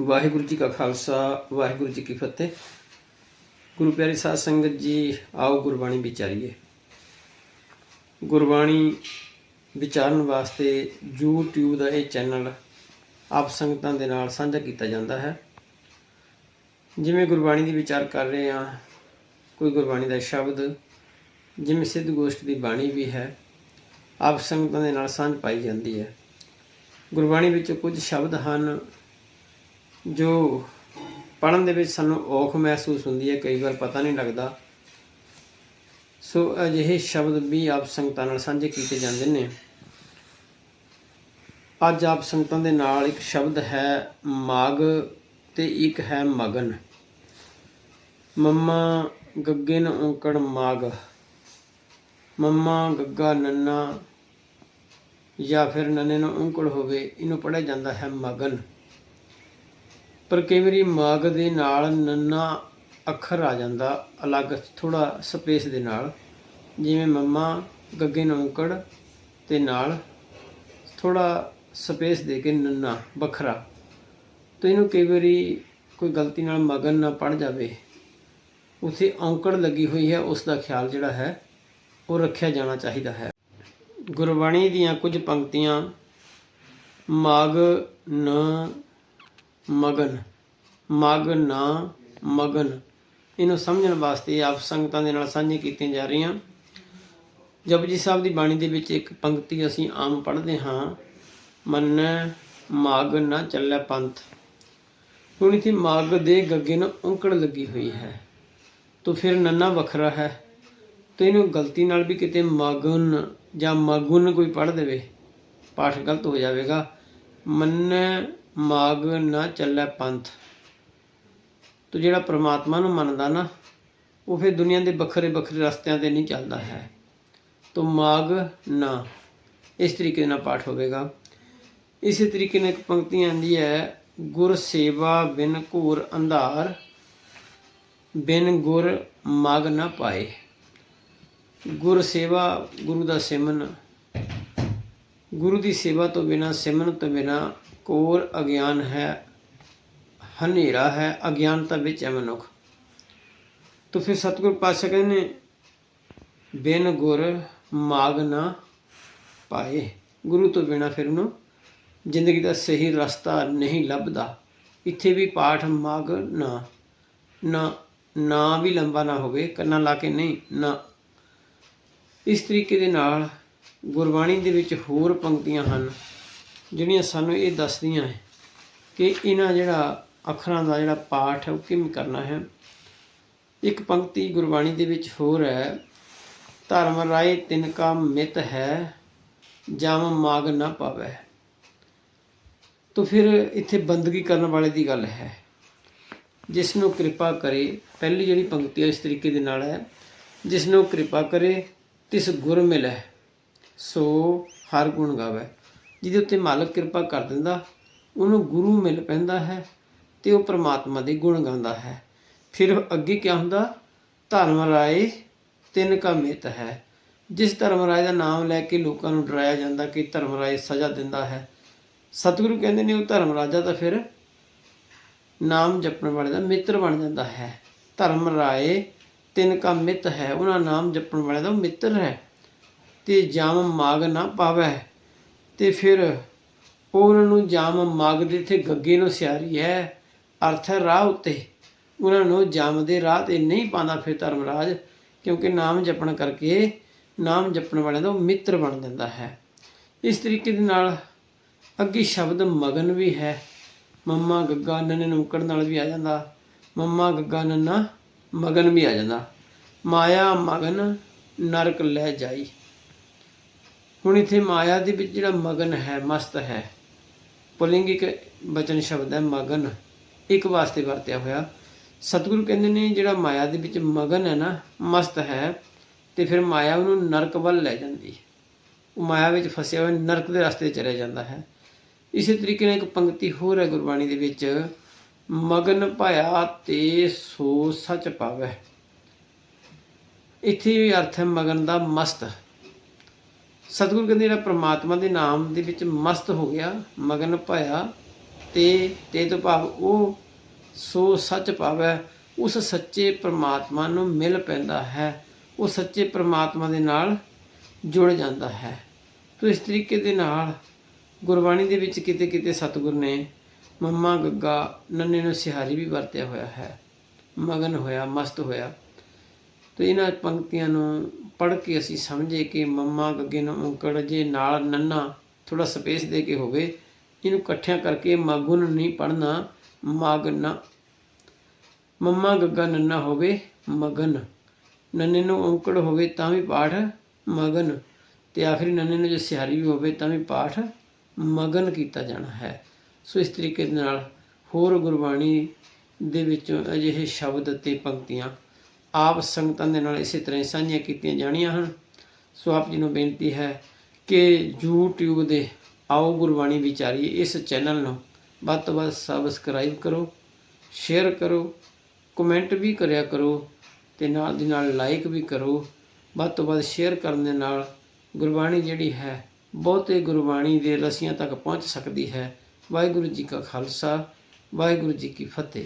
ਵਾਹਿਗੁਰੂ ਜੀ ਕਾ ਖਾਲਸਾ, ਵਾਹਿਗੁਰੂ ਜੀ ਕੀ ਫਤਿਹ। ਗੁਰੂ ਪਿਆਰੀ ਸਾਧ ਸੰਗਤ ਜੀ, ਆਓ ਗੁਰਬਾਣੀ ਵਿਚਾਰੀਏ। ਗੁਰਬਾਣੀ ਵਿਚਾਰਨ ਵਾਸਤੇ YouTube ਦਾ ਇਹ ਚੈਨਲ ਆਪ ਸੰਗਤਾਂ ਦੇ ਨਾਲ ਸਾਂਝਾ ਕੀਤਾ ਜਾਂਦਾ ਹੈ। ਜਿਵੇਂ ਗੁਰਬਾਣੀ ਦੀ ਵਿਚਾਰ ਕਰ ਰਹੇ ਹਾਂ, ਕੋਈ ਗੁਰਬਾਣੀ ਦਾ ਸ਼ਬਦ, ਜਿਵੇਂ ਸਿੱਧ ਗੋਸ਼ਟ ਦੀ ਬਾਣੀ ਵੀ ਹੈ, ਆਪ ਸੰਗਤਾਂ ਦੇ ਨਾਲ ਸਾਂਝ ਪਾਈ ਜਾਂਦੀ ਹੈ। ਗੁਰਬਾਣੀ ਵਿੱਚ ਕੁਝ ਸ਼ਬਦ ਹਨ ਜੋ ਪੜਨ ਦੇ ਵਿੱਚ ਸਾਨੂੰ ਔਖ ਮਹਿਸੂਸ ਹੁੰਦੀ ਹੈ, ਕਈ ਵਾਰ ਪਤਾ ਨਹੀਂ ਲੱਗਦਾ। ਸੋ ਅਜਿਹੇ ਸ਼ਬਦ ਵੀ ਆਪ ਸੰਗਤਾਂ ਨਾਲ ਸਾਂਝੇ ਕੀਤੇ ਜਾਂਦੇ ਨੇ। ਅੱਜ ਆਪ ਸੰਗਤਾਂ ਦੇ ਨਾਲ ਇੱਕ ਸ਼ਬਦ ਹੈ ਮਾਗ ਤੇ ਇੱਕ ਹੈ ਮਗਨ। ਮੰਮਾ ਗੱਗੇ ਨ ਔਂਕੜ ਮਾਗ ਮੰਮਾ ਗੱਗਾ ਨੰਨਾ, ਜਾਂ ਫਿਰ ਨੰਨੇ ਨੂੰ ਔਂਕੜ ਹੋਵੇ, ਇਹਨੂੰ ਪੜਿਆ ਜਾਂਦਾ ਹੈ ਮਗਨ। ਪਰ ਕਈ ਵਾਰੀ ਮਾਗ ਦੇ ਨਾਲ ਨੰਨਾ ਅੱਖਰ ਆ ਜਾਂਦਾ, ਅਲੱਗ ਥੋੜਾ ਸਪੇਸ ਦੇ ਨਾਲ। ਜਿਵੇਂ ਮੰਮਾ, ਗੱਗੇ ਨੂੰ ਔਂਕੜ ਤੇ ਨਾਲ ਥੋੜਾ ਸਪੇਸ ਦੇ ਕੇ ਨੰਨਾ, ਵੱਖਰਾ। ਤਾਂ ਇਹਨੂੰ ਕਈ ਵਾਰੀ ਕੋਈ ਗਲਤੀ ਨਾਲ ਮਗਨ ਨਾ ਪੜ ਜਾਵੇ। ਉਥੇ ਔਂਕੜ ਲੱਗੀ ਹੋਈ ਹੈ, ਉਸ ਦਾ ਖਿਆਲ ਜਿਹੜਾ ਹੈ, ਉਹ ਰੱਖਿਆ ਜਾਣਾ ਚਾਹੀਦਾ ਹੈ। ਗੁਰਬਾਣੀ ਦੀਆਂ ਕੁਝ ਪੰਕਤੀਆਂ, ਮਗ, ਨ ਮਗਨ, ਮਗ ਨਾ ਮਗਨ। ਇਹਨੂੰ ਸਮਝਣ ਵਾਸਤੇ ਆਪ ਸੰਗਤਾਂ ਦੇ ਨਾਲ ਸਾਂਝੀ ਕੀਤੀਆਂ ਜਾ ਰਹੀਆਂ। ਜਪਜੀ ਸਾਹਿਬ ਦੀ ਬਾਣੀ ਦੇ ਵਿੱਚ ਇੱਕ ਪੰਕਤੀ ਅਸੀਂ ਆਮ ਪੜ੍ਹਦੇ ਹਾਂ, ਮੰਨੈ ਮਗ ਨਾ ਚੱਲੈ ਪੰਥ। ਹੁਣ ਇਥੇ ਮਗ ਦੇ ਗੱਗੇ ਨੂੰ ਔਂਕੜ ਲੱਗੀ ਹੋਈ ਹੈ। ਤੋ ਫਿਰ ਨੰਨਾ ਵੱਖਰਾ ਹੈ। ਤੇ ਇਹਨੂੰ ਗਲਤੀ ਨਾਲ ਵੀ ਕਿਤੇ ਮਗਨ ਜਾਂ ਮਗੁਨ ਕੋਈ ਪੜ੍ਹ ਦੇਵੇ, ਪਾਠ ਗਲਤ ਹੋ ਜਾਵੇਗਾ। ਮੰਨੈ ਮਾਗ ਨਾ ਚੱਲੇ ਪੰਥ। ਤੋ ਜਿਹੜਾ ਪ੍ਰਮਾਤਮਾ ਨੂੰ ਮੰਨਦਾ ਨਾ, ਉਹ ਫਿਰ ਦੁਨੀਆ ਦੇ ਵੱਖਰੇ ਵੱਖਰੇ ਰਸਤਿਆਂ ਤੇ ਨਹੀਂ ਚੱਲਦਾ ਹੈ। ਤੋ ਮਾਗ ਨਾ। ਇਸ ਤਰੀਕੇ ਨਾਲ ਪਾਠ ਹੋਵੇਗਾ। ਇਸੇ ਤਰੀਕੇ ਨਾਲ ਇੱਕ ਪੰਕਤੀ ਆਂਦੀ ਹੈ, ਗੁਰ ਸੇਵਾ ਬਿਨ ਘੂਰ ਅੰਧਾਰ, ਬਿਨ ਗੁਰ ਮਗ ਨਾ ਪਾਏ। ਗੁਰ ਸੇਵਾ ਗੁਰੂ ਦਾ ਸਿਮਨ ਗੁਰੂ ਦੀ ਸੇਵਾ ਤੋਂ ਬਿਨਾ, ਸਿਮਰਨ ਤੋਂ ਬਿਨਾ ਕੋਰ ਅਗਿਆਨ ਹੈ, ਹਨੇਰਾ ਹੈ, ਅਗਿਆਨਤਾ ਵਿੱਚ ਹੈ ਮਨੁੱਖ। ਤੋ ਫਿਰ ਸਤਿਗੁਰ ਪਾਤਸ਼ਾਹ ਕਹਿੰਦੇ ਬਿਨ ਗੁਰ ਮਾਗ ਨਾ ਪਾਏ। ਗੁਰੂ ਤੋਂ ਬਿਨਾ ਫਿਰ ਉਹਨੂੰ ਜ਼ਿੰਦਗੀ ਦਾ ਸਹੀ ਰਸਤਾ ਨਹੀਂ ਲੱਭਦਾ। ਇੱਥੇ ਵੀ ਪਾਠ ਮਾਗ ਨਾ ਨਾ ਨਾ ਵੀ ਲੰਬਾ ਨਾ ਹੋਵੇ, ਕੰਨਾਂ ਲਾ ਕੇ ਨਹੀਂ, ਨਾ। ਇਸ ਤਰੀਕੇ ਦੇ ਨਾਲ ਗੁਰਬਾਣੀ ਦੇ ਵਿੱਚ ਹੋਰ ਪੰਕਤੀਆਂ ਹਨ, ਜਿਹੜੀਆਂ ਸਾਨੂੰ ਇਹ ਦੱਸਦੀਆਂ ਹੈ ਕਿ ਇਹਨਾਂ ਜਿਹੜਾ ਅੱਖਰਾਂ ਦਾ ਜਿਹੜਾ ਪਾਠ ਹੈ, ਉਹ ਕਿਵੇਂ ਕਰਨਾ ਹੈ। ਇੱਕ ਪੰਕਤੀ ਗੁਰਬਾਣੀ ਦੇ ਵਿੱਚ ਹੋਰ ਹੈ, ਧਰਮ ਰਾਏ ਤਿਨ ਕਾ ਮਿਤ ਹੈ, ਜਮ ਮਾਗ ਨਾ ਪਾਵੇ। ਤਾਂ ਫਿਰ ਇੱਥੇ ਬੰਦਗੀ ਕਰਨ ਵਾਲੇ ਦੀ ਗੱਲ ਹੈ। ਜਿਸ ਨੂੰ ਕਿਰਪਾ ਕਰੇ, ਪਹਿਲੀ ਜਿਹੜੀ ਪੰਕਤੀ ਇਸ ਤਰੀਕੇ ਦੇ ਨਾਲ ਹੈ ਜਿਸ ਨੂੰ ਕਿਰਪਾ ਕਰੇ, ਤਿਸ ਗੁਰ ਮਿਲੈ। ਸੋ ਹਰ ਗੁਣ ਗਾਵੇ। ਜਿਹਦੇ ਉੱਤੇ ਮਾਲਕ ਕਿਰਪਾ ਕਰ ਦਿੰਦਾ, ਉਹਨੂੰ ਗੁਰੂ ਮਿਲ ਪੈਂਦਾ ਹੈ ਤੇ ਉਹ ਪ੍ਰਮਾਤਮਾ ਦੇ ਗੁਣ ਗਾਉਂਦਾ ਹੈ। ਫਿਰ ਅੱਗੇ ਕੀ ਹੁੰਦਾ? ਧਰਮ ਰਾਏ ਤਿੰਨ ਕਾ ਮਿਤ ਹੈ। ਜਿਸ ਧਰਮ ਰਾਏ ਦਾ ਨਾਮ ਲੈ ਕੇ ਲੋਕਾਂ ਨੂੰ ਡਰਾਇਆ ਜਾਂਦਾ ਕਿ ਧਰਮ ਰਾਏ ਸਜ਼ਾ ਦਿੰਦਾ ਹੈ, ਸਤਿਗੁਰੂ ਕਹਿੰਦੇ ਨੇ ਉਹ ਧਰਮ ਰਾਜਾ ਤਾਂ ਫਿਰ ਨਾਮ ਜਪਣ ਵਾਲੇ ਦਾ ਮਿੱਤਰ ਬਣ ਜਾਂਦਾ ਹੈ। ਧਰਮ ਰਾਏ ਤਿੰਨ ਕਾ ਮਿੱਤ ਹੈ, ਉਹਨਾਂ ਨਾਮ ਜਪਣ ਵਾਲੇ ਦਾ ਮਿੱਤਰ ਹੈ। ਤੇ ਜਾਮ ਮਾਗ ਨਾ ਪਾਵੇ। ਤੇ ਫਿਰ ਉਹਨਾਂ ਨੂੰ ਜਾਮ ਮਾਗ ਦੇ ਤੇ ਗੱਗੇ ਨੂੰ ਸਿਆਰੀ ਹੈ। ਅਰਥ ਹੈ ਰਾਹ ਉੱਤੇ। ਉਹਨਾਂ ਨੂੰ ਜਾਮ ਦੇ ਰਾਹ ਤੇ ਨਹੀਂ ਪਾਉਂਦਾ ਫਿਰ ਧਰਮਰਾਜ, ਕਿਉਂਕਿ ਨਾਮ ਜਪਣ ਕਰਕੇ ਨਾਮ ਜਪਣ ਵਾਲਿਆਂ ਦਾ ਮਿੱਤਰ ਬਣ ਜਾਂਦਾ ਹੈ। ਇਸ ਤਰੀਕੇ ਦੇ ਨਾਲ ਅੱਗੇ ਸ਼ਬਦ ਮਗਨ ਵੀ ਹੈ। ਮੰਮਾ ਗੱਗਾ ਨੰਨੇ ਨੁਕੜ ਨਾਲ ਵੀ ਆ ਜਾਂਦਾ। ਮੰਮਾ ਗੱਗਾ ਨੰਨਾ ਮਗਨ ਵੀ ਆ ਜਾਂਦਾ। ਮਾਇਆ ਮਗਨ ਨਰਕ ਲੈ ਜਾਈ। ਹੁਣ ਇੱਥੇ ਮਾਇਆ ਦੇ ਵਿੱਚ ਜਿਹੜਾ ਮਗਨ ਹੈ, ਮਸਤ ਹੈ, ਪੁਲਿੰਗਿਕ ਬਚਨ ਸ਼ਬਦ ਹੈ ਮਗਨ। ਇੱਕ ਵਾਸਤੇ ਵਰਤਿਆ ਹੋਇਆ। ਸਤਿਗੁਰੂ ਕਹਿੰਦੇ ਨੇ ਜਿਹੜਾ ਮਾਇਆ ਦੇ ਵਿੱਚ ਮਗਨ ਹੈ ਨਾ, ਮਸਤ ਹੈ, ਤੇ ਫਿਰ ਮਾਇਆ ਉਹਨੂੰ ਨਰਕ ਵੱਲ ਲੈ ਜਾਂਦੀ ਹੈ। ਉਹ ਮਾਇਆ ਵਿੱਚ ਫਸਿਆ ਹੋਇਆ, ਨਰਕ ਦੇ ਰਸਤੇ ਤੇ ਚਲੇ ਜਾਂਦਾ ਹੈ। ਇਸੇ ਤਰੀਕੇ ਨਾਲ ਇੱਕ ਪੰਕਤੀ ਹੋਰ ਹੈ ਗੁਰਬਾਣੀ ਦੇ ਵਿੱਚ, ਮਗਨ ਭਇਆ ਤੇ ਸੋ ਸੱਚ ਪਾਵੇ। ਇੱਥੇ ਵੀ ਅਰਥ ਹੈ ਮਗਨ ਦਾ ਮਸਤ। ਸਤਿਗੁਰੂ ਕਹਿੰਦੇ ਜਿਹੜਾ ਪ੍ਰਮਾਤਮਾ ਦੇ ਨਾਮ ਦੇ ਵਿੱਚ ਮਸਤ ਹੋ ਗਿਆ, ਮਗਨ ਭਇਆ, ਤੇ ਤੇ ਤੋਂ ਭਾਵ ਉਹ ਸੋ ਸੱਚ ਭਾਵੈ, ਉਸ ਸੱਚੇ ਪ੍ਰਮਾਤਮਾ ਨੂੰ ਮਿਲ ਪੈਂਦਾ ਹੈ, ਉਹ ਸੱਚੇ ਪ੍ਰਮਾਤਮਾ ਦੇ ਨਾਲ ਜੁੜ ਜਾਂਦਾ ਹੈ। ਤੋ ਇਸ ਤਰੀਕੇ ਦੇ ਨਾਲ ਗੁਰਬਾਣੀ ਦੇ ਵਿੱਚ ਕਿਤੇ ਕਿਤੇ ਸਤਿਗੁਰ ਨੇ ਮੰਮਾ ਗੱਗਾ, ਨੰਨੇ ਨੂੰ ਸਿਹਾਰੀ ਵੀ ਵਰਤਿਆ ਹੋਇਆ ਹੈ। ਮਗਨ ਹੋਇਆ, ਮਸਤ ਹੋਇਆ। ਤੇ ਇਹਨਾਂ ਪੰਕਤੀਆਂ ਨੂੰ ਪੜ੍ਹ ਕੇ ਅਸੀਂ ਸਮਝੇ ਕਿ ਮੰਮਾ ਗੱਗੇ ਨੂੰ ਔਂਕੜ ਜੇ ਨਾਲ ਨੰਨਾ ਥੋੜਾ ਸਪੇਸ ਦੇ ਕੇ ਹੋਵੇ, ਇਹਨੂੰ ਇਕੱਠਿਆਂ ਕਰਕੇ ਮਾਗੁਨ ਨਹੀਂ ਪੜਨਾ ਮਾਗਨਾ ਮੰਮਾ ਗੱਗਾ ਨੰਨਾ ਹੋਵੇ, ਮਗਨ। ਨੰਨੇ ਨੂੰ ਔਂਕੜ ਹੋਵੇ ਤਾਂ ਵੀ ਪਾਠ, ਮਗਨ। ਤੇ ਆਖਰੀ ਨੰਨੇ ਨੂੰ ਜੇ ਸਿਹਾਰੀ ਵੀ ਹੋਵੇ ਤਾਂ ਵੀ ਪਾਠ, ਮਗਨ ਕੀਤਾ ਜਾਣਾ ਹੈ। ਸੋ ਇਸ ਤਰੀਕੇ ਦੇ ਨਾਲ ਹੋਰ ਗੁਰਬਾਣੀ ਦੇ ਵਿੱਚੋਂ ਅਜਿਹੇ ਸ਼ਬਦ ਅਤੇ ਪੰਕਤੀਆਂ ਆਪ ਸੰਗਤਾਂ ਦੇ ਨਾਲ ਇਸੇ ਤਰ੍ਹਾਂ ਹੀ ਸਾਂਝੀਆਂ ਕੀਤੀਆਂ ਜਾਣੀਆਂ ਹਨ। ਸੋ ਆਪ ਜੀ ਨੂੰ ਬੇਨਤੀ ਹੈ ਕਿ YouTube ਦੇ ਆਓ ਗੁਰਬਾਣੀ ਵਿਚਾਰੀਏ, ਇਸ ਚੈਨਲ ਨੂੰ ਵੱਧ ਤੋਂ ਵੱਧ ਸਬਸਕ੍ਰਾਈਬ ਕਰੋ ਸ਼ੇਅਰ ਕਰੋ ਕਮੈਂਟ ਵੀ ਕਰਿਆ ਕਰੋ ਤੇ ਨਾਲ ਦੀ ਨਾਲ ਲਾਈਕ ਵੀ ਕਰੋ। ਵੱਧ ਤੋਂ ਵੱਧ ਸ਼ੇਅਰ ਕਰਨ ਦੇ ਨਾਲ ਗੁਰਬਾਣੀ ਜਿਹੜੀ ਹੈ, ਬਹੁਤੇ ਗੁਰਬਾਣੀ ਦੇ ਰਸੀਆਂ ਤੱਕ ਪਹੁੰਚ ਸਕਦੀ ਹੈ। ਵਾਹਿਗੁਰੂ ਜੀ ਕਾ ਖਾਲਸਾ, ਵਾਹਿਗੁਰੂ ਜੀ ਕੀ ਫਤਿਹ।